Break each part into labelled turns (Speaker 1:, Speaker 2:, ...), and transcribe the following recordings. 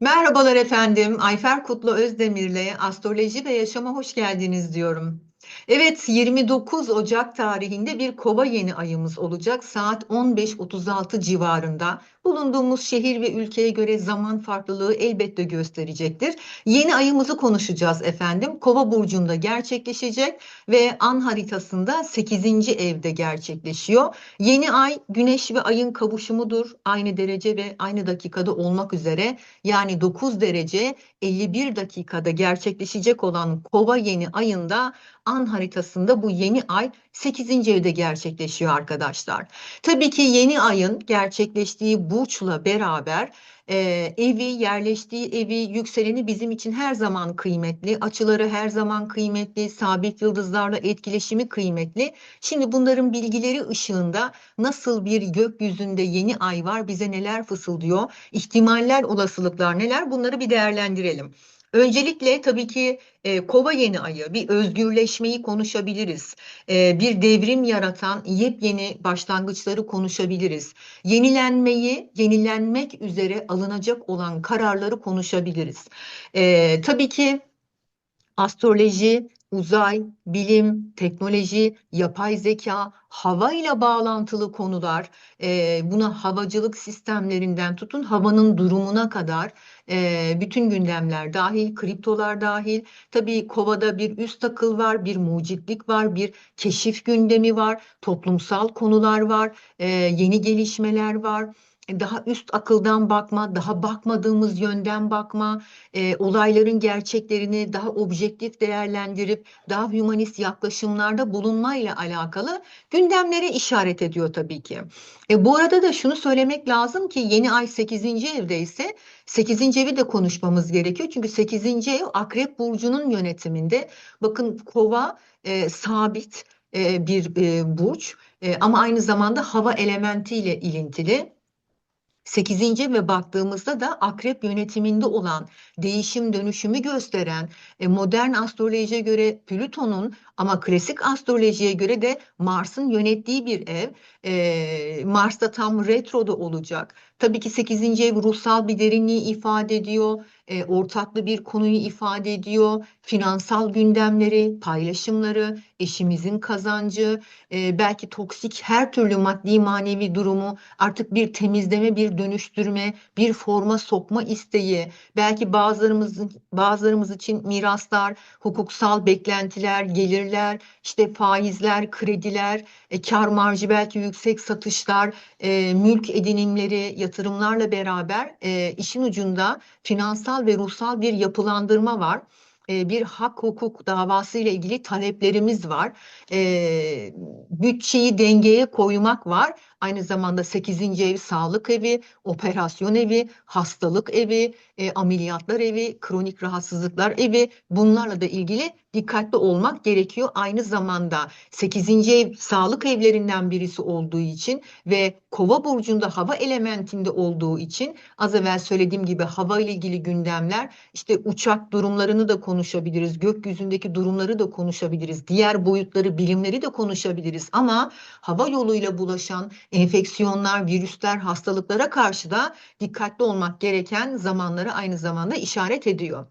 Speaker 1: Merhabalar efendim. Ayfer Kutlu Özdemir'le Astroloji ve Yaşama hoş geldiniz diyorum. Evet, 29 Ocak tarihinde bir kova yeni ayımız olacak. Saat 15.36 civarında. Bulunduğumuz şehir ve ülkeye göre zaman farklılığı elbette gösterecektir. Yeni ayımızı konuşacağız efendim. Kova burcunda gerçekleşecek ve an haritasında 8. evde gerçekleşiyor. Yeni ay güneş ve ayın kavuşumudur. Aynı derece ve aynı dakikada olmak üzere. Yani 9 derece 51 dakikada gerçekleşecek olan Kova yeni ayında an haritasında bu yeni ay 8. evde gerçekleşiyor arkadaşlar. Tabii ki yeni ayın gerçekleştiği burçla beraber e, evi, yerleştiği evi, yükseleni bizim için her zaman kıymetli. Açıları her zaman kıymetli. Sabit yıldızlarla etkileşimi kıymetli. Şimdi bunların bilgileri ışığında nasıl bir gökyüzünde yeni ay var, bize neler fısıldıyor, ihtimaller, olasılıklar neler bunları bir değerlendirelim. Öncelikle tabii ki e, kova yeni ayı, bir özgürleşmeyi konuşabiliriz. E, bir devrim yaratan yepyeni başlangıçları konuşabiliriz. Yenilenmeyi, yenilenmek üzere alınacak olan kararları konuşabiliriz. E, tabii ki astroloji, uzay, bilim, teknoloji, yapay zeka, hava ile bağlantılı konular, e, buna havacılık sistemlerinden tutun havanın durumuna kadar e, bütün gündemler dahil, kriptolar dahil. Tabii kovada bir üst akıl var, bir mucitlik var, bir keşif gündemi var, toplumsal konular var, e, yeni gelişmeler var daha üst akıldan bakma, daha bakmadığımız yönden bakma, e, olayların gerçeklerini daha objektif değerlendirip daha hümanist yaklaşımlarda bulunmayla alakalı gündemlere işaret ediyor tabii ki. E, bu arada da şunu söylemek lazım ki yeni ay 8. evde ise 8. evi de konuşmamız gerekiyor. Çünkü 8. ev Akrep Burcu'nun yönetiminde. Bakın kova e, sabit e, bir e, burç e, ama aynı zamanda hava elementiyle ilintili. 8. ve baktığımızda da akrep yönetiminde olan değişim dönüşümü gösteren e, modern astrolojiye göre Plüton'un ama klasik astrolojiye göre de Mars'ın yönettiği bir ev. E, Mars'ta tam retroda olacak. Tabii ki 8. ev ruhsal bir derinliği ifade ediyor. E, ortaklı bir konuyu ifade ediyor. Finansal gündemleri, paylaşımları, eşimizin kazancı, e, belki toksik her türlü maddi manevi durumu artık bir temizleme, bir dönüştürme, bir forma sokma isteği, belki bazılarımızın bazılarımız için miraslar, hukuksal beklentiler, gelirler, işte faizler, krediler, e, kar marjı belki yüksek satışlar, e, mülk edinimleri, yatırımlarla beraber e, işin ucunda finansal ve ruhsal bir yapılandırma var e, bir hak hukuk davası ile ilgili taleplerimiz var. E, bütçeyi dengeye koymak var. Aynı zamanda 8. ev sağlık evi, operasyon evi, hastalık evi, e, ameliyatlar evi, kronik rahatsızlıklar evi bunlarla da ilgili dikkatli olmak gerekiyor. Aynı zamanda 8. ev sağlık evlerinden birisi olduğu için ve Kova burcunda hava elementinde olduğu için az evvel söylediğim gibi hava ile ilgili gündemler işte uçak durumlarını da konuşabiliriz. Gökyüzündeki durumları da konuşabiliriz. Diğer boyutları, bilimleri de konuşabiliriz. Ama hava yoluyla bulaşan enfeksiyonlar, virüsler, hastalıklara karşı da dikkatli olmak gereken zamanları aynı zamanda işaret ediyor.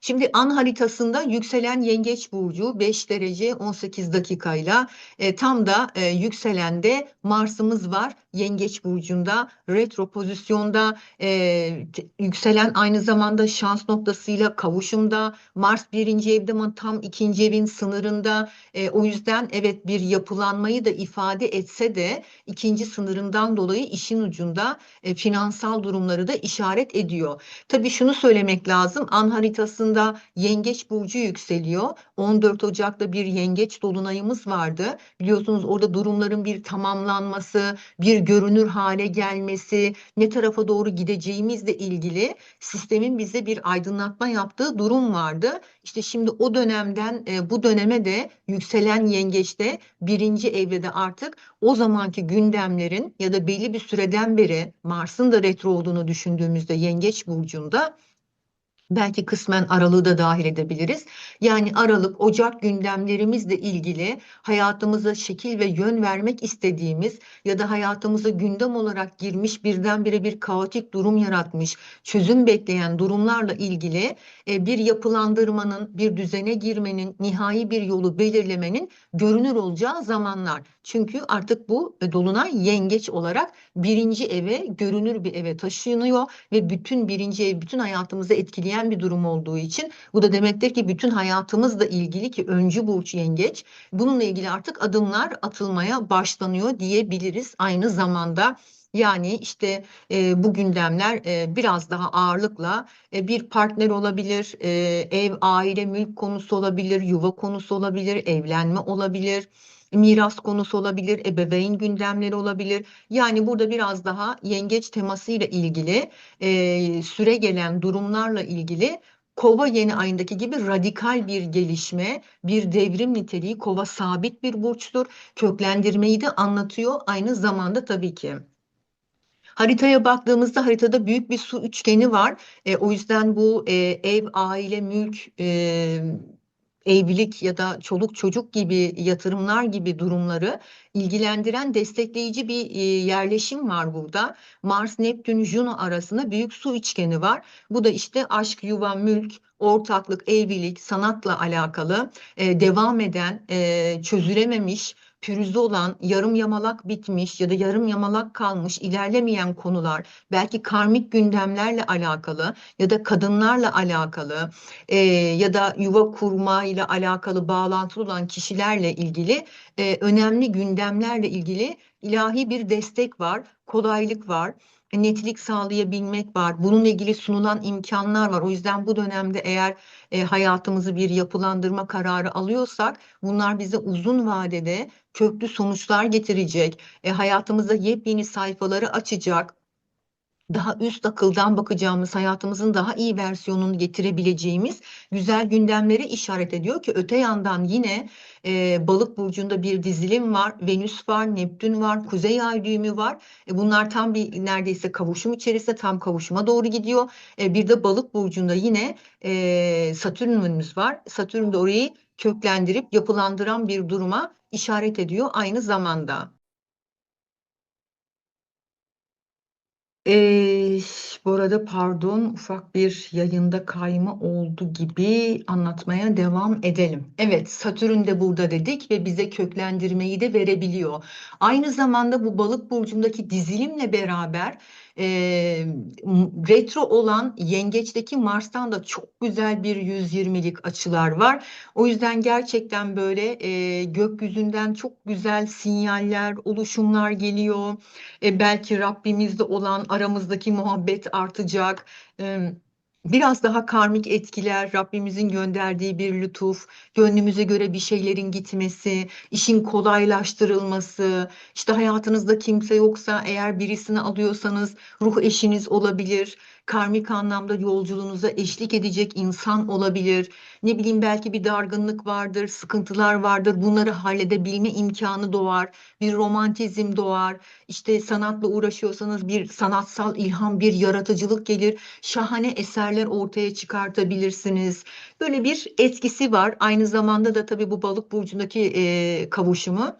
Speaker 1: Şimdi an haritasında yükselen yengeç burcu 5 derece 18 dakikayla e, tam da e, yükselende Mars'ımız var. Yengeç burcunda retro pozisyonda e, yükselen aynı zamanda şans noktasıyla kavuşumda Mars birinci evde ama tam ikinci evin sınırında e, o yüzden evet bir yapılanmayı da ifade etse de ikinci sınırından dolayı işin ucunda e, finansal durumları da işaret ediyor. Tabii şunu söylemek lazım an haritasında yengeç burcu yükseliyor 14 Ocak'ta bir yengeç dolunayımız vardı biliyorsunuz orada durumların bir tamamlanması bir görünür hale gelmesi, ne tarafa doğru gideceğimizle ilgili sistemin bize bir aydınlatma yaptığı durum vardı. İşte şimdi o dönemden e, bu döneme de yükselen yengeçte birinci evrede artık o zamanki gündemlerin ya da belli bir süreden beri Mars'ın da retro olduğunu düşündüğümüzde yengeç burcunda Belki kısmen aralığı da dahil edebiliriz. Yani Aralık, Ocak gündemlerimizle ilgili hayatımıza şekil ve yön vermek istediğimiz ya da hayatımıza gündem olarak girmiş birdenbire bir kaotik durum yaratmış, çözüm bekleyen durumlarla ilgili e, bir yapılandırmanın, bir düzene girmenin, nihai bir yolu belirlemenin görünür olacağı zamanlar. Çünkü artık bu e, dolunay yengeç olarak birinci eve, görünür bir eve taşınıyor ve bütün birinci ev, bütün hayatımızı etkileyen bir durum olduğu için bu da demektir ki bütün hayatımızla ilgili ki öncü burç yengeç bununla ilgili artık adımlar atılmaya başlanıyor diyebiliriz aynı zamanda. Yani işte e, bu gündemler e, biraz daha ağırlıkla e, bir partner olabilir, e, ev, aile, mülk konusu olabilir, yuva konusu olabilir, evlenme olabilir miras konusu olabilir, ebeveyn gündemleri olabilir. Yani burada biraz daha yengeç temasıyla ilgili e, süre gelen durumlarla ilgili Kova yeni ayındaki gibi radikal bir gelişme, bir devrim niteliği. Kova sabit bir burçtur. Köklendirmeyi de anlatıyor aynı zamanda tabii ki. Haritaya baktığımızda haritada büyük bir su üçgeni var. E, o yüzden bu e, ev, aile, mülk, e, evlilik ya da çoluk çocuk gibi yatırımlar gibi durumları ilgilendiren destekleyici bir e, yerleşim var burada. Mars, Neptün, Juno arasında büyük su üçgeni var. Bu da işte aşk, yuva, mülk, ortaklık, evlilik, sanatla alakalı e, devam eden, e, çözülememiş, pürüzlü olan, yarım yamalak bitmiş ya da yarım yamalak kalmış, ilerlemeyen konular, belki karmik gündemlerle alakalı ya da kadınlarla alakalı e, ya da yuva kurma ile alakalı bağlantılı olan kişilerle ilgili e, önemli gündemlerle ilgili ilahi bir destek var, kolaylık var netlik sağlayabilmek var. Bununla ilgili sunulan imkanlar var. O yüzden bu dönemde eğer e, hayatımızı bir yapılandırma kararı alıyorsak bunlar bize uzun vadede köklü sonuçlar getirecek. E, hayatımızda yepyeni sayfaları açacak daha üst akıldan bakacağımız, hayatımızın daha iyi versiyonunu getirebileceğimiz güzel gündemleri işaret ediyor ki öte yandan yine e, Balık burcunda bir dizilim var. Venüs var, Neptün var, Kuzey Ay düğümü var. E, bunlar tam bir neredeyse kavuşum içerisinde tam kavuşuma doğru gidiyor. E, bir de Balık burcunda yine e, Satürn'ümüz var. Satürn de orayı köklendirip yapılandıran bir duruma işaret ediyor aynı zamanda. Ee, bu arada pardon ufak bir yayında kayma oldu gibi anlatmaya devam edelim. Evet Satürn de burada dedik ve bize köklendirmeyi de verebiliyor. Aynı zamanda bu balık burcundaki dizilimle beraber e, retro olan yengeçteki Mars'tan da çok güzel bir 120'lik açılar var. O yüzden gerçekten böyle e, gökyüzünden çok güzel sinyaller, oluşumlar geliyor. E, belki Rabbimizde olan aramızdaki muhabbet artacak. E, Biraz daha karmik etkiler, Rabbimizin gönderdiği bir lütuf, gönlümüze göre bir şeylerin gitmesi, işin kolaylaştırılması, işte hayatınızda kimse yoksa eğer birisini alıyorsanız ruh eşiniz olabilir, karmik anlamda yolculuğunuza eşlik edecek insan olabilir. Ne bileyim belki bir dargınlık vardır, sıkıntılar vardır. Bunları halledebilme imkanı doğar. Bir romantizm doğar. İşte sanatla uğraşıyorsanız bir sanatsal ilham, bir yaratıcılık gelir. Şahane eserler ortaya çıkartabilirsiniz. Böyle bir etkisi var. Aynı zamanda da tabii bu balık burcundaki e, kavuşumu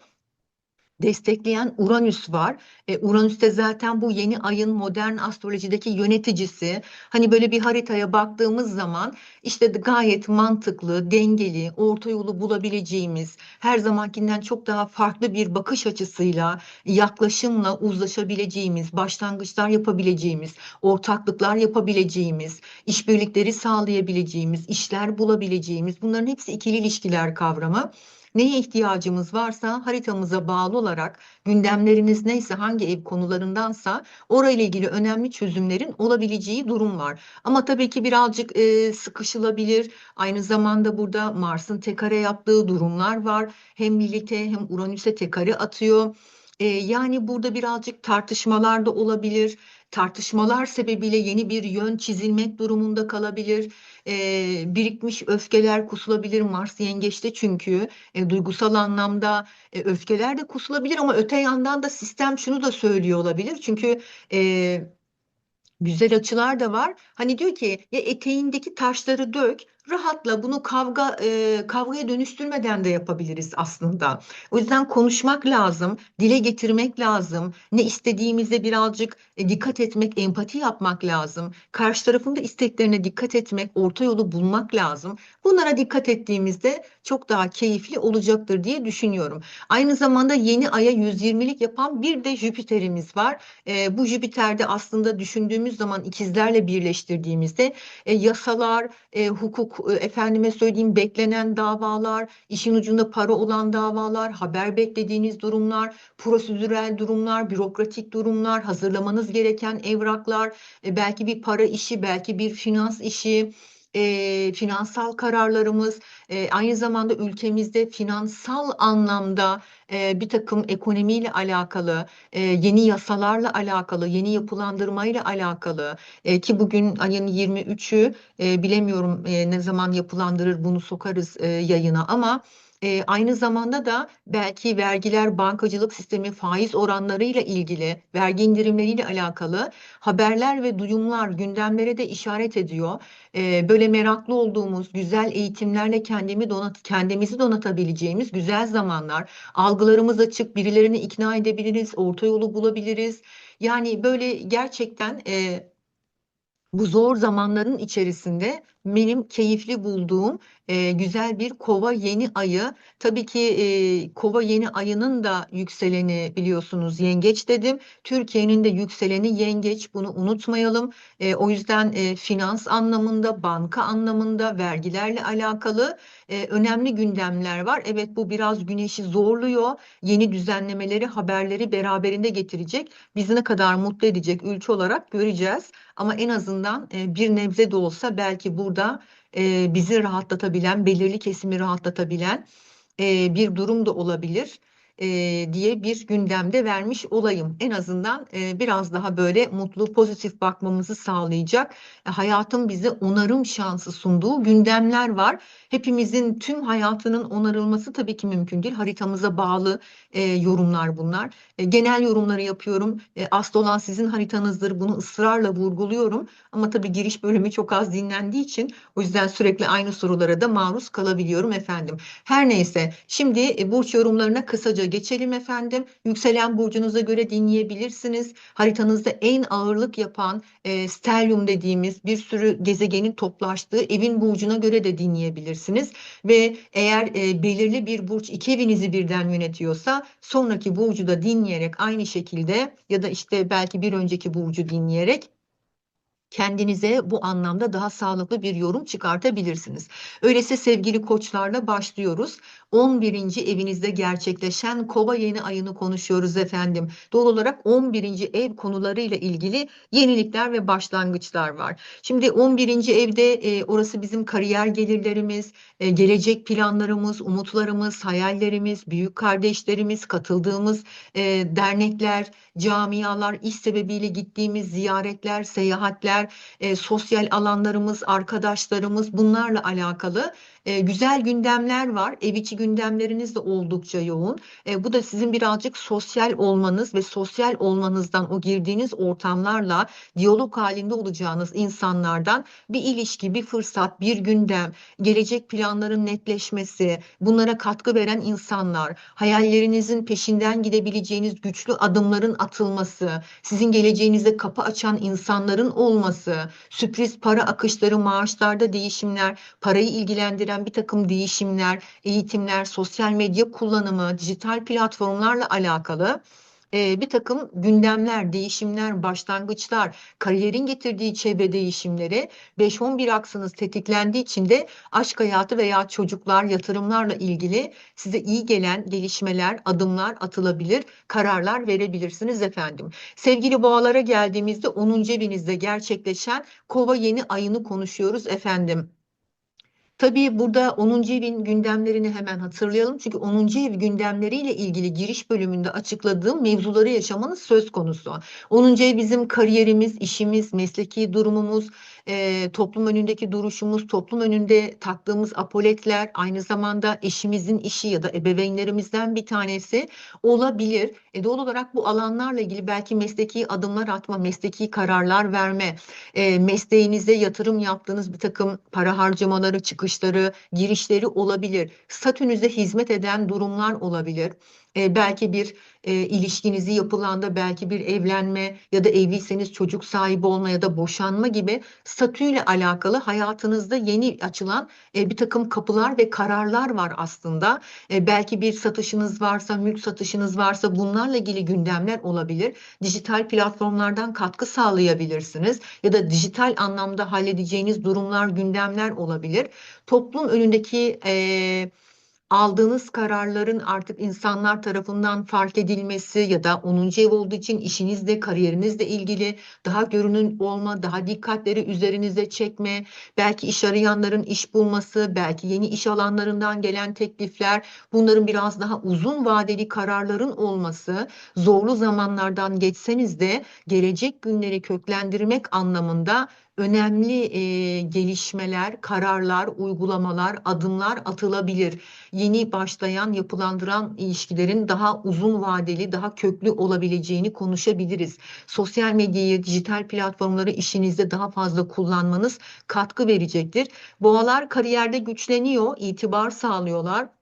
Speaker 1: destekleyen Uranüs var. E, Uranüs de zaten bu yeni ayın modern astrolojideki yöneticisi. Hani böyle bir haritaya baktığımız zaman işte gayet mantıklı, dengeli, orta yolu bulabileceğimiz, her zamankinden çok daha farklı bir bakış açısıyla, yaklaşımla uzlaşabileceğimiz, başlangıçlar yapabileceğimiz, ortaklıklar yapabileceğimiz, işbirlikleri sağlayabileceğimiz, işler bulabileceğimiz bunların hepsi ikili ilişkiler kavramı. Neye ihtiyacımız varsa haritamıza bağlı olarak gündemleriniz neyse hangi ev konularındansa orayla ilgili önemli çözümlerin olabileceği durum var. Ama tabii ki birazcık e, sıkışılabilir. Aynı zamanda burada Mars'ın tekare yaptığı durumlar var. Hem Lilith'e hem Uranüs'e tekare atıyor. E, yani burada birazcık tartışmalar da olabilir tartışmalar sebebiyle yeni bir yön çizilmek durumunda kalabilir. E, birikmiş öfkeler kusulabilir Mars yengeçte çünkü e, duygusal anlamda e, öfkeler de kusulabilir ama öte yandan da sistem şunu da söylüyor olabilir. Çünkü e, Güzel açılar da var. Hani diyor ki ya eteğindeki taşları dök, rahatla bunu kavga e, kavgaya dönüştürmeden de yapabiliriz aslında. O yüzden konuşmak lazım, dile getirmek lazım. Ne istediğimize birazcık e, dikkat etmek, empati yapmak lazım. Karşı tarafın da isteklerine dikkat etmek, orta yolu bulmak lazım. Bunlara dikkat ettiğimizde çok daha keyifli olacaktır diye düşünüyorum. Aynı zamanda yeni aya 120'lik yapan bir de Jüpiter'imiz var. E, bu Jüpiter'de aslında düşündüğümüz zaman ikizlerle birleştirdiğimizde e, yasalar, e, hukuk, efendime söyleyeyim beklenen davalar, işin ucunda para olan davalar, haber beklediğiniz durumlar, prosedürel durumlar, bürokratik durumlar, hazırlamanız gereken evraklar, e, belki bir para işi, belki bir finans işi e, finansal kararlarımız, e, aynı zamanda ülkemizde finansal anlamda e, bir takım ekonomiyle alakalı, e, yeni yasalarla alakalı, yeni yapılandırmayla alakalı e, ki bugün ayın 23'ü e, bilemiyorum e, ne zaman yapılandırır bunu sokarız e, yayına ama e, aynı zamanda da belki vergiler, bankacılık sistemi, faiz oranlarıyla ilgili, vergi indirimleriyle alakalı haberler ve duyumlar gündemlere de işaret ediyor. E, böyle meraklı olduğumuz, güzel eğitimlerle kendimi donat, kendimizi donatabileceğimiz güzel zamanlar. Algılarımız açık, birilerini ikna edebiliriz, orta yolu bulabiliriz. Yani böyle gerçekten e, bu zor zamanların içerisinde benim keyifli bulduğum e, güzel bir kova yeni ayı. Tabii ki e, kova yeni ayının da yükseleni biliyorsunuz yengeç dedim. Türkiye'nin de yükseleni yengeç bunu unutmayalım. E, o yüzden e, finans anlamında, banka anlamında, vergilerle alakalı e, önemli gündemler var. Evet bu biraz güneşi zorluyor. Yeni düzenlemeleri, haberleri beraberinde getirecek. Bizi ne kadar mutlu edecek ülke olarak göreceğiz. Ama en azından e, bir nebze de olsa belki burada e, bizi rahatlatabilen, belirli kesimi rahatlatabilen e, bir durum da olabilir e, diye bir gündemde vermiş olayım. En azından e, biraz daha böyle mutlu, pozitif bakmamızı sağlayacak, e, hayatın bize onarım şansı sunduğu gündemler var. Hepimizin tüm hayatının onarılması tabii ki mümkün değil. Haritamıza bağlı e, yorumlar bunlar. E, genel yorumları yapıyorum. E, asıl olan sizin haritanızdır. Bunu ısrarla vurguluyorum. Ama tabii giriş bölümü çok az dinlendiği için o yüzden sürekli aynı sorulara da maruz kalabiliyorum efendim. Her neyse şimdi e, burç yorumlarına kısaca geçelim efendim. Yükselen burcunuza göre dinleyebilirsiniz. Haritanızda en ağırlık yapan e, stelyum dediğimiz bir sürü gezegenin toplaştığı evin burcuna göre de dinleyebilirsiniz. Ve eğer e, belirli bir burç iki evinizi birden yönetiyorsa sonraki burcu da dinleyerek aynı şekilde ya da işte belki bir önceki burcu dinleyerek kendinize bu anlamda daha sağlıklı bir yorum çıkartabilirsiniz. Öyleyse sevgili koçlarla başlıyoruz. 11. evinizde gerçekleşen kova yeni ayını konuşuyoruz efendim. Doğal olarak 11. ev konularıyla ilgili yenilikler ve başlangıçlar var. Şimdi 11. evde e, orası bizim kariyer gelirlerimiz, e, gelecek planlarımız, umutlarımız, hayallerimiz, büyük kardeşlerimiz, katıldığımız e, dernekler, camialar, iş sebebiyle gittiğimiz ziyaretler, seyahatler, e, sosyal alanlarımız, arkadaşlarımız bunlarla alakalı e, güzel gündemler var. Ev içi gündemleriniz de oldukça yoğun. E, bu da sizin birazcık sosyal olmanız ve sosyal olmanızdan o girdiğiniz ortamlarla diyalog halinde olacağınız insanlardan bir ilişki, bir fırsat, bir gündem, gelecek planların netleşmesi, bunlara katkı veren insanlar, hayallerinizin peşinden gidebileceğiniz güçlü adımların atılması, sizin geleceğinize kapı açan insanların olması, sürpriz para akışları, maaşlarda değişimler, parayı ilgilendiren bir takım değişimler, eğitimler, sosyal medya kullanımı, dijital platformlarla alakalı e, bir takım gündemler, değişimler, başlangıçlar, kariyerin getirdiği çevre değişimleri 5-11 aksınız tetiklendiği için de aşk hayatı veya çocuklar, yatırımlarla ilgili size iyi gelen gelişmeler, adımlar atılabilir, kararlar verebilirsiniz efendim. Sevgili boğalara geldiğimizde 10. evinizde gerçekleşen kova yeni ayını konuşuyoruz efendim. Tabii burada 10. evin gündemlerini hemen hatırlayalım. Çünkü 10. ev gündemleriyle ilgili giriş bölümünde açıkladığım mevzuları yaşamanız söz konusu. 10. ev bizim kariyerimiz, işimiz, mesleki durumumuz, e, toplum önündeki duruşumuz, toplum önünde taktığımız apoletler, aynı zamanda eşimizin işi ya da ebeveynlerimizden bir tanesi olabilir. E, doğal olarak bu alanlarla ilgili belki mesleki adımlar atma, mesleki kararlar verme, e, mesleğinize yatırım yaptığınız bir takım para harcamaları, çıkışları, girişleri olabilir. Statünüze hizmet eden durumlar olabilir. E, belki bir e, ilişkinizi yapılanda belki bir evlenme ya da evliyseniz çocuk sahibi olma ya da boşanma gibi statüyle alakalı hayatınızda yeni açılan e, bir takım kapılar ve kararlar var aslında. E, belki bir satışınız varsa, mülk satışınız varsa bunlarla ilgili gündemler olabilir. Dijital platformlardan katkı sağlayabilirsiniz ya da dijital anlamda halledeceğiniz durumlar, gündemler olabilir. Toplum önündeki e, aldığınız kararların artık insanlar tarafından fark edilmesi ya da 10. ev olduğu için işinizle, kariyerinizle ilgili daha görünür olma, daha dikkatleri üzerinize çekme, belki iş arayanların iş bulması, belki yeni iş alanlarından gelen teklifler, bunların biraz daha uzun vadeli kararların olması, zorlu zamanlardan geçseniz de gelecek günleri köklendirmek anlamında önemli e, gelişmeler, kararlar, uygulamalar, adımlar atılabilir. Yeni başlayan, yapılandıran ilişkilerin daha uzun vadeli, daha köklü olabileceğini konuşabiliriz. Sosyal medyayı, dijital platformları işinizde daha fazla kullanmanız katkı verecektir. Boğalar kariyerde güçleniyor, itibar sağlıyorlar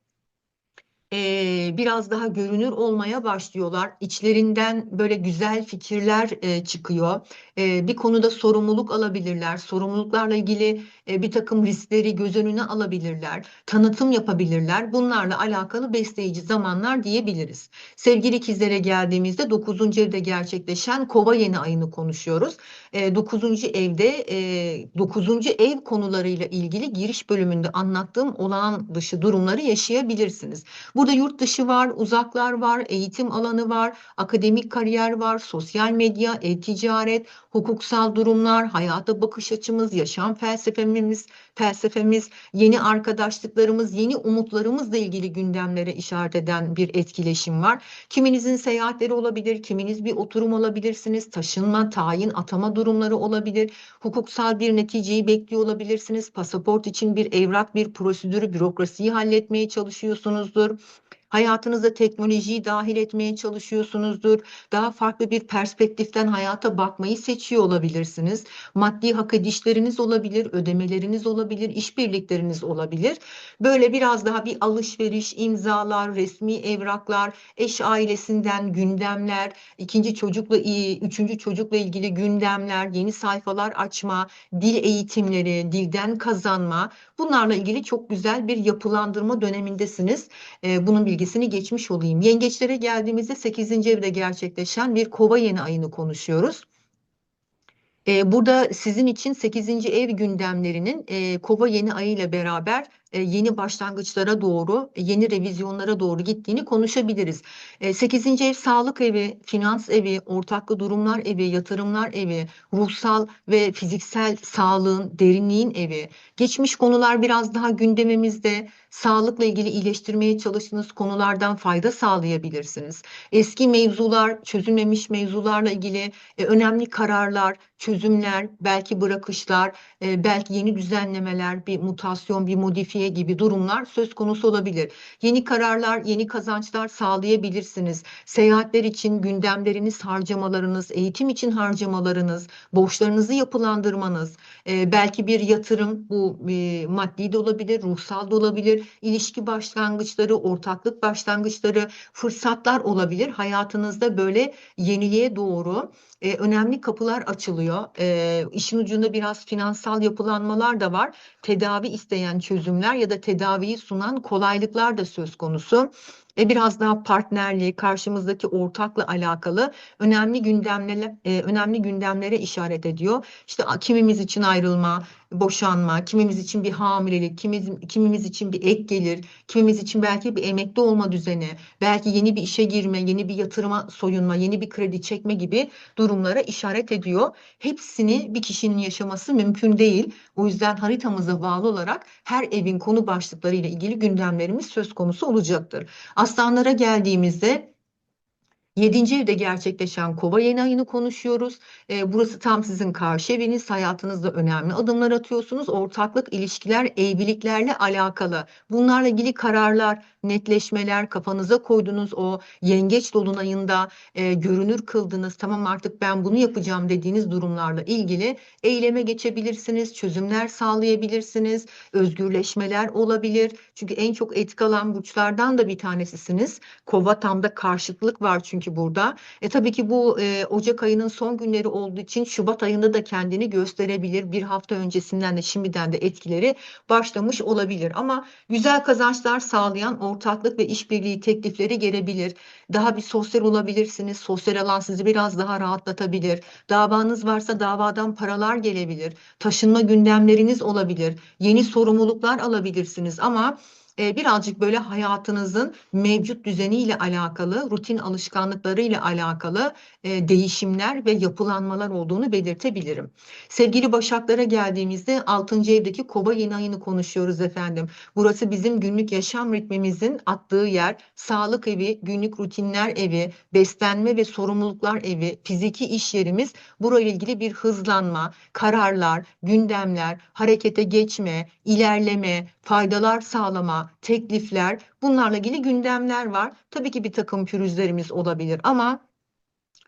Speaker 1: e, biraz daha görünür olmaya başlıyorlar. İçlerinden böyle güzel fikirler e, çıkıyor. E, bir konuda sorumluluk alabilirler. Sorumluluklarla ilgili e, bir takım riskleri göz önüne alabilirler. Tanıtım yapabilirler. Bunlarla alakalı besleyici zamanlar diyebiliriz. Sevgili ikizlere geldiğimizde 9. evde gerçekleşen kova yeni ayını konuşuyoruz. E, 9. evde e, 9. ev konularıyla ilgili giriş bölümünde anlattığım olağan dışı durumları yaşayabilirsiniz. Burada yurt dışı var, uzaklar var, eğitim alanı var, akademik kariyer var, sosyal medya, e-ticaret, hukuksal durumlar, hayata bakış açımız, yaşam felsefemiz, felsefemiz, yeni arkadaşlıklarımız, yeni umutlarımızla ilgili gündemlere işaret eden bir etkileşim var. Kiminizin seyahatleri olabilir, kiminiz bir oturum olabilirsiniz, taşınma, tayin, atama durumları olabilir, hukuksal bir neticeyi bekliyor olabilirsiniz, pasaport için bir evrak, bir prosedürü, bürokrasiyi halletmeye çalışıyorsunuzdur. Hayatınıza teknolojiyi dahil etmeye çalışıyorsunuzdur. Daha farklı bir perspektiften hayata bakmayı seçiyor olabilirsiniz. Maddi hak edişleriniz olabilir, ödemeleriniz olabilir, işbirlikleriniz olabilir. Böyle biraz daha bir alışveriş, imzalar, resmi evraklar, eş ailesinden gündemler, ikinci çocukla, üçüncü çocukla ilgili gündemler, yeni sayfalar açma, dil eğitimleri, dilden kazanma. Bunlarla ilgili çok güzel bir yapılandırma dönemindesiniz. Bunun bir bilgisini geçmiş olayım. Yengeçlere geldiğimizde 8. evde gerçekleşen bir kova yeni ayını konuşuyoruz. Ee, burada sizin için 8. ev gündemlerinin e, kova yeni ayı ile beraber yeni başlangıçlara doğru, yeni revizyonlara doğru gittiğini konuşabiliriz. 8. E, ev sağlık evi, finans evi, ortaklı durumlar evi, yatırımlar evi, ruhsal ve fiziksel sağlığın, derinliğin evi. Geçmiş konular biraz daha gündemimizde. Sağlıkla ilgili iyileştirmeye çalıştığınız konulardan fayda sağlayabilirsiniz. Eski mevzular, çözülmemiş mevzularla ilgili e, önemli kararlar, çözümler, belki bırakışlar, belki yeni düzenlemeler, bir mutasyon, bir modifiye modifiye gibi durumlar söz konusu olabilir. Yeni kararlar, yeni kazançlar sağlayabilirsiniz. Seyahatler için gündemleriniz, harcamalarınız, eğitim için harcamalarınız, borçlarınızı yapılandırmanız, e, belki bir yatırım bu e, maddi de olabilir, ruhsal da olabilir, ilişki başlangıçları, ortaklık başlangıçları, fırsatlar olabilir. Hayatınızda böyle yeniliğe doğru e, önemli kapılar açılıyor. E, işin ucunda biraz finansal yapılanmalar da var. Tedavi isteyen çözümler ya da tedaviyi sunan kolaylıklar da söz konusu. Ve biraz daha partnerliği, karşımızdaki ortakla alakalı önemli gündemlere, e, önemli gündemlere işaret ediyor. İşte kimimiz için ayrılma, boşanma, kimimiz için bir hamilelik, kimimiz, kimimiz için bir ek gelir, kimimiz için belki bir emekli olma düzeni, belki yeni bir işe girme, yeni bir yatırıma soyunma, yeni bir kredi çekme gibi durumlara işaret ediyor. Hepsini bir kişinin yaşaması mümkün değil. O yüzden haritamıza bağlı olarak her evin konu başlıkları ile ilgili gündemlerimiz söz konusu olacaktır. Aslanlara geldiğimizde 7. evde gerçekleşen kova yeni ayını konuşuyoruz. Ee, burası tam sizin karşı eviniz. Hayatınızda önemli adımlar atıyorsunuz. Ortaklık, ilişkiler, evliliklerle alakalı. Bunlarla ilgili kararlar, netleşmeler, kafanıza koyduğunuz o yengeç dolunayında e, görünür kıldığınız, tamam artık ben bunu yapacağım dediğiniz durumlarla ilgili eyleme geçebilirsiniz, çözümler sağlayabilirsiniz, özgürleşmeler olabilir. Çünkü en çok etki alan burçlardan da bir tanesisiniz. Kova tam da karşıtlık var çünkü burada. E tabii ki bu e, Ocak ayının son günleri olduğu için Şubat ayında da kendini gösterebilir. Bir hafta öncesinden de şimdiden de etkileri başlamış olabilir. Ama güzel kazançlar sağlayan ortaklık ve işbirliği teklifleri gelebilir. Daha bir sosyal olabilirsiniz. Sosyal alan sizi biraz daha rahatlatabilir. Davanız varsa davadan paralar gelebilir. Taşınma gündemleriniz olabilir. Yeni sorumluluklar alabilirsiniz ama e, birazcık böyle hayatınızın mevcut düzeniyle alakalı, rutin alışkanlıklarıyla alakalı e, değişimler ve yapılanmalar olduğunu belirtebilirim. Sevgili Başaklara geldiğimizde 6. evdeki kova yeni ayını konuşuyoruz efendim. Burası bizim günlük yaşam ritmimizin attığı yer, sağlık evi, günlük rutinler evi, beslenme ve sorumluluklar evi, fiziki iş yerimiz. Burayla ilgili bir hızlanma, kararlar, gündemler, harekete geçme, ilerleme, faydalar sağlama, teklifler, bunlarla ilgili gündemler var. Tabii ki bir takım pürüzlerimiz olabilir ama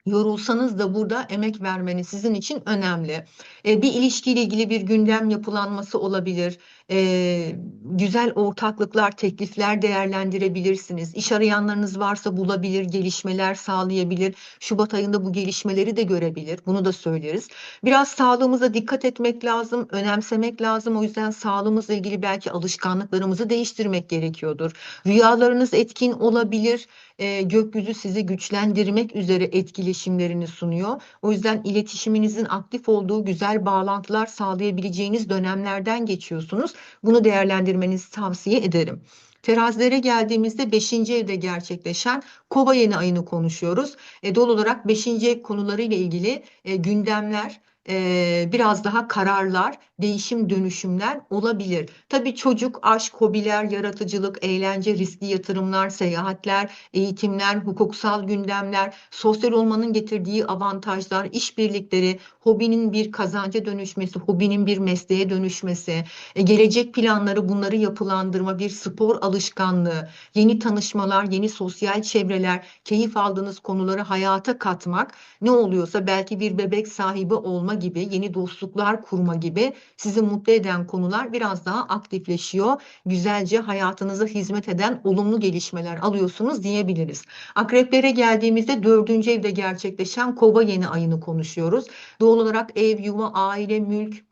Speaker 1: Yorulsanız da burada emek vermeniz sizin için önemli. E, bir ilişkiyle ilgili bir gündem yapılanması olabilir. E, güzel ortaklıklar, teklifler değerlendirebilirsiniz. İş arayanlarınız varsa bulabilir, gelişmeler sağlayabilir. Şubat ayında bu gelişmeleri de görebilir. Bunu da söyleriz. Biraz sağlığımıza dikkat etmek lazım, önemsemek lazım. O yüzden sağlığımızla ilgili belki alışkanlıklarımızı değiştirmek gerekiyordur. Rüyalarınız etkin olabilir e, gökyüzü sizi güçlendirmek üzere etkileşimlerini sunuyor. O yüzden iletişiminizin aktif olduğu güzel bağlantılar sağlayabileceğiniz dönemlerden geçiyorsunuz. Bunu değerlendirmenizi tavsiye ederim. Terazilere geldiğimizde 5. evde gerçekleşen kova yeni ayını konuşuyoruz. E, doğal olarak 5. ev konularıyla ilgili e, gündemler, e, biraz daha kararlar, değişim dönüşümler olabilir. Tabii çocuk, aşk, hobiler, yaratıcılık, eğlence, riskli yatırımlar, seyahatler, eğitimler, hukuksal gündemler, sosyal olmanın getirdiği avantajlar, işbirlikleri, hobinin bir kazanca dönüşmesi, hobinin bir mesleğe dönüşmesi, e, gelecek planları bunları yapılandırma, bir spor alışkanlığı, yeni tanışmalar, yeni sosyal çevreler, keyif aldığınız konuları hayata katmak, ne oluyorsa belki bir bebek sahibi olma gibi, yeni dostluklar kurma gibi sizi mutlu eden konular biraz daha aktifleşiyor. Güzelce hayatınıza hizmet eden olumlu gelişmeler alıyorsunuz diyebiliriz. Akreplere geldiğimizde dördüncü evde gerçekleşen kova yeni ayını konuşuyoruz. Doğal olarak ev, yuva, aile, mülk,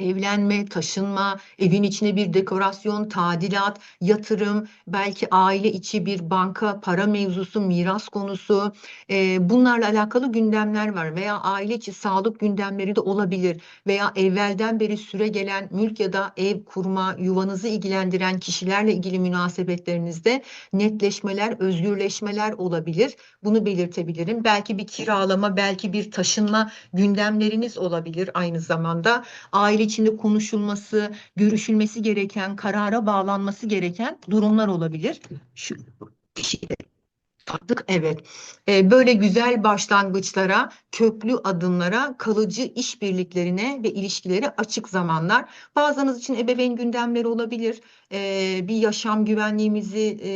Speaker 1: Evlenme, taşınma, evin içine bir dekorasyon, tadilat, yatırım, belki aile içi bir banka, para mevzusu, miras konusu, e, bunlarla alakalı gündemler var veya aile içi sağlık gündemleri de olabilir veya evvelden beri süre gelen mülk ya da ev kurma, yuvanızı ilgilendiren kişilerle ilgili münasebetlerinizde netleşmeler, özgürleşmeler olabilir. Bunu belirtebilirim. Belki bir kiralama, belki bir taşınma gündemleriniz olabilir aynı zamanda. Aile içinde konuşulması, görüşülmesi gereken, karara bağlanması gereken durumlar olabilir. Şu Tattık evet. Ee, böyle güzel başlangıçlara, köklü adımlara, kalıcı işbirliklerine ve ilişkilere açık zamanlar. Bazılarınız için ebeveyn gündemleri olabilir. Ee, bir yaşam güvenliğimizi e,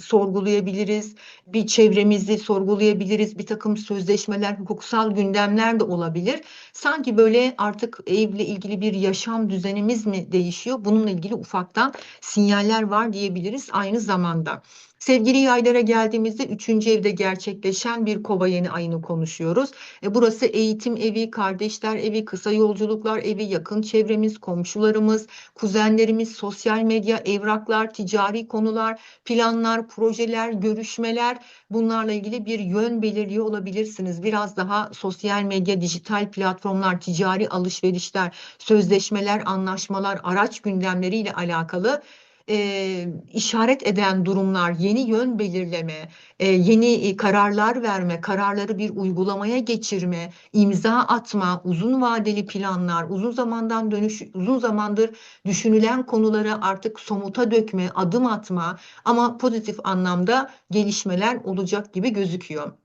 Speaker 1: sorgulayabiliriz. Bir çevremizi sorgulayabiliriz. Bir takım sözleşmeler, hukuksal gündemler de olabilir. Sanki böyle artık evle ilgili bir yaşam düzenimiz mi değişiyor? Bununla ilgili ufaktan sinyaller var diyebiliriz aynı zamanda. Sevgili yaylara geldiğimizde üçüncü evde gerçekleşen bir kova yeni ayını konuşuyoruz. E, burası eğitim evi, kardeşler evi, kısa yolculuklar evi, yakın çevremiz, komşularımız, kuzenlerimiz, sosyal medya, evraklar, ticari konular, planlar, projeler, görüşmeler bunlarla ilgili bir yön belirliyor olabilirsiniz. Biraz daha sosyal medya, dijital platformlar, ticari alışverişler, sözleşmeler, anlaşmalar, araç gündemleriyle alakalı e, işaret eden durumlar, yeni yön belirleme, e, yeni kararlar verme, kararları bir uygulamaya geçirme, imza atma, uzun vadeli planlar, uzun zamandan dönüş, uzun zamandır düşünülen konuları artık somuta dökme, adım atma ama pozitif anlamda gelişmeler olacak gibi gözüküyor.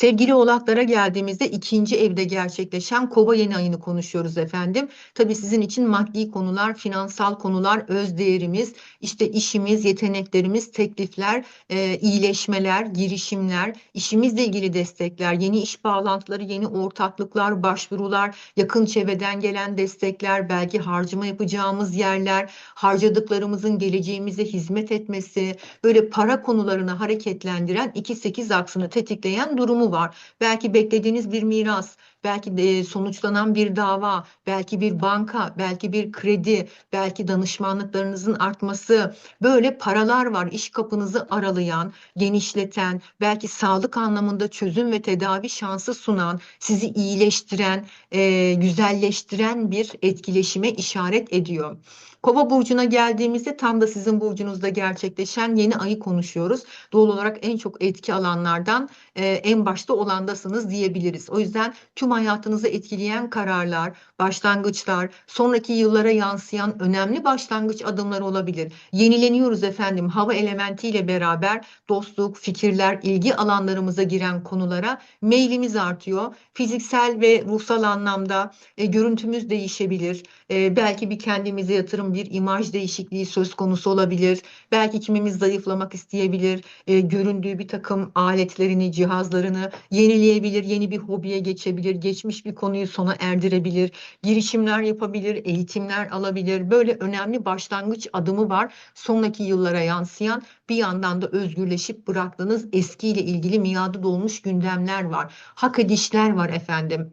Speaker 1: Sevgili oğlaklara geldiğimizde ikinci evde gerçekleşen kova yeni ayını konuşuyoruz efendim. Tabii sizin için maddi konular, finansal konular, öz değerimiz, işte işimiz, yeteneklerimiz, teklifler, e, iyileşmeler, girişimler, işimizle ilgili destekler, yeni iş bağlantıları, yeni ortaklıklar, başvurular, yakın çevreden gelen destekler, belki harcama yapacağımız yerler, harcadıklarımızın geleceğimize hizmet etmesi, böyle para konularını hareketlendiren 2-8 aksını tetikleyen durumu var. Belki beklediğiniz bir miras, belki de sonuçlanan bir dava, belki bir banka, belki bir kredi, belki danışmanlıklarınızın artması. Böyle paralar var iş kapınızı aralayan, genişleten, belki sağlık anlamında çözüm ve tedavi şansı sunan, sizi iyileştiren, e, güzelleştiren bir etkileşime işaret ediyor. Kova burcuna geldiğimizde tam da sizin burcunuzda gerçekleşen yeni ayı konuşuyoruz. Doğal olarak en çok etki alanlardan e, en başta olandasınız diyebiliriz. O yüzden tüm hayatınızı etkileyen kararlar, başlangıçlar, sonraki yıllara yansıyan önemli başlangıç adımları olabilir. Yenileniyoruz efendim. Hava elementiyle beraber dostluk, fikirler, ilgi alanlarımıza giren konulara meylimiz artıyor. Fiziksel ve ruhsal anlamda e, görüntümüz değişebilir. E, belki bir kendimize yatırım, bir imaj değişikliği söz konusu olabilir. Belki kimimiz zayıflamak isteyebilir. E, göründüğü bir takım aletlerini, cihazlarını yenileyebilir, yeni bir hobiye geçebilir, geçmiş bir konuyu sona erdirebilir, girişimler yapabilir, eğitimler alabilir. Böyle önemli başlangıç adımı var. Sonraki yıllara yansıyan bir yandan da özgürleşip bıraktığınız eskiyle ilgili miadı dolmuş gündemler var. Hak edişler var efendim.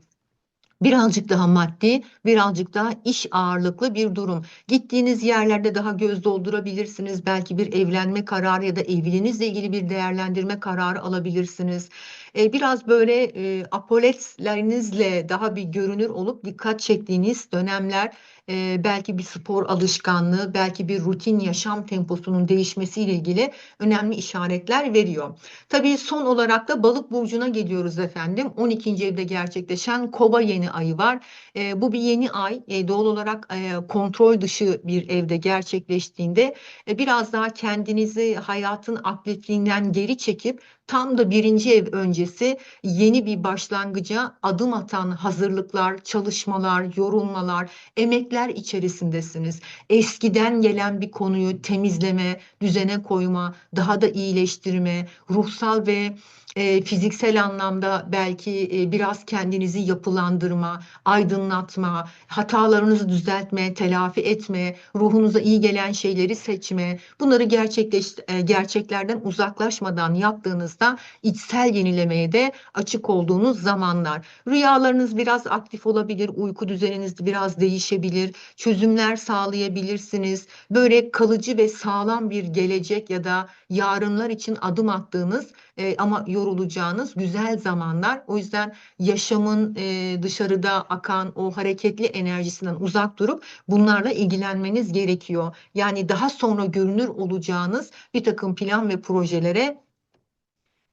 Speaker 1: Birazcık daha maddi, birazcık daha iş ağırlıklı bir durum. Gittiğiniz yerlerde daha göz doldurabilirsiniz. Belki bir evlenme kararı ya da evliliğinizle ilgili bir değerlendirme kararı alabilirsiniz. Ee, biraz böyle e, apoletslerinizle daha bir görünür olup dikkat çektiğiniz dönemler e, belki bir spor alışkanlığı, belki bir rutin yaşam temposunun değişmesiyle ilgili önemli işaretler veriyor. Tabii son olarak da balık burcuna geliyoruz efendim. 12. evde gerçekleşen kova yeni ayı var. E, bu bir yeni ay. E, doğal olarak e, kontrol dışı bir evde gerçekleştiğinde e, biraz daha kendinizi hayatın aktifliğinden geri çekip tam da birinci ev öncesi yeni bir başlangıca adım atan hazırlıklar, çalışmalar, yorulmalar, emekler içerisindesiniz. Eskiden gelen bir konuyu temizleme, düzene koyma, daha da iyileştirme, ruhsal ve e, fiziksel anlamda belki e, biraz kendinizi yapılandırma, aydınlatma, hatalarınızı düzeltme, telafi etme, ruhunuza iyi gelen şeyleri seçme, bunları gerçekleş, e, gerçeklerden uzaklaşmadan yaptığınızda içsel yenilemeye de açık olduğunuz zamanlar. Rüyalarınız biraz aktif olabilir, uyku düzeniniz biraz değişebilir, çözümler sağlayabilirsiniz. Böyle kalıcı ve sağlam bir gelecek ya da yarınlar için adım attığınız e, ama yorulacağınız güzel zamanlar. O yüzden yaşamın e, dışarıda akan o hareketli enerjisinden uzak durup bunlarla ilgilenmeniz gerekiyor. Yani daha sonra görünür olacağınız bir takım plan ve projelere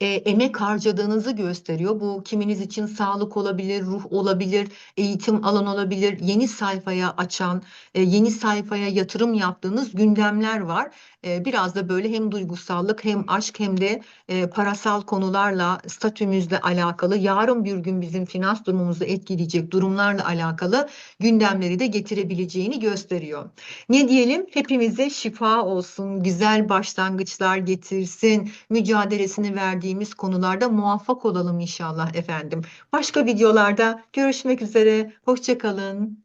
Speaker 1: e, emek harcadığınızı gösteriyor. Bu kiminiz için sağlık olabilir, ruh olabilir, eğitim alan olabilir, yeni sayfaya açan, e, yeni sayfaya yatırım yaptığınız gündemler var. E, biraz da böyle hem duygusallık hem aşk hem de e, parasal konularla, statümüzle alakalı, yarın bir gün bizim finans durumumuzu etkileyecek durumlarla alakalı gündemleri de getirebileceğini gösteriyor. Ne diyelim? Hepimize şifa olsun, güzel başlangıçlar getirsin, mücadelesini verdiğimiz konularda muvaffak olalım inşallah efendim. Başka videolarda görüşmek üzere, hoşçakalın.